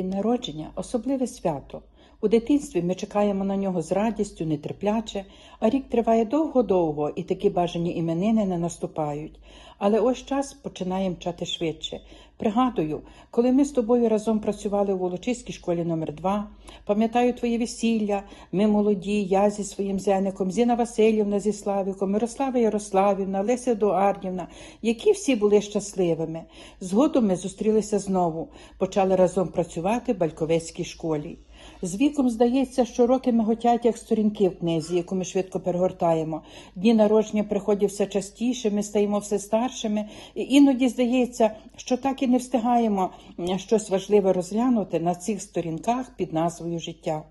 народження особливе свято. У дитинстві ми чекаємо на нього з радістю, нетерпляче, а рік триває довго-довго, і такі бажані іменини не наступають. Але ось час починає мчати швидше. Пригадую, коли ми з тобою разом працювали у Волочиській школі номер 2 пам'ятаю твоє весілля, ми молоді, я зі своїм зеником, Зіна Васильівна зі Славіком, Мирослава Ярославівна, Леся Едуардівна, які всі були щасливими. Згодом ми зустрілися знову, почали разом працювати в Бальковецькій школі. З віком здається, що роки миготять, як сторінки в книзі, яку ми швидко перегортаємо. Дні народження приходять все частіше, ми стаємо все старшими, і іноді здається, що так і не встигаємо щось важливе розглянути на цих сторінках під назвою життя.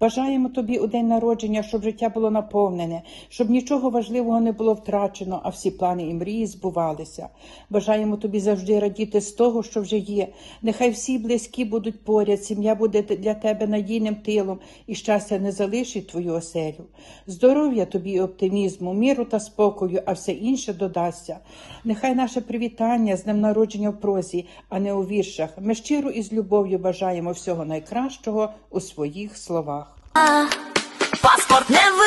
Бажаємо тобі у день народження, щоб життя було наповнене, щоб нічого важливого не було втрачено, а всі плани і мрії збувалися. Бажаємо тобі завжди радіти з того, що вже є. Нехай всі близькі будуть поряд, сім'я буде для тебе надійним тилом, і щастя не залишить твою оселю. Здоров'я тобі і оптимізму, міру та спокою, а все інше додасться. Нехай наше привітання з днем народження в прозі, а не у віршах. Ми щиро і з любов'ю бажаємо всього найкращого у своїх словах. Паспорт не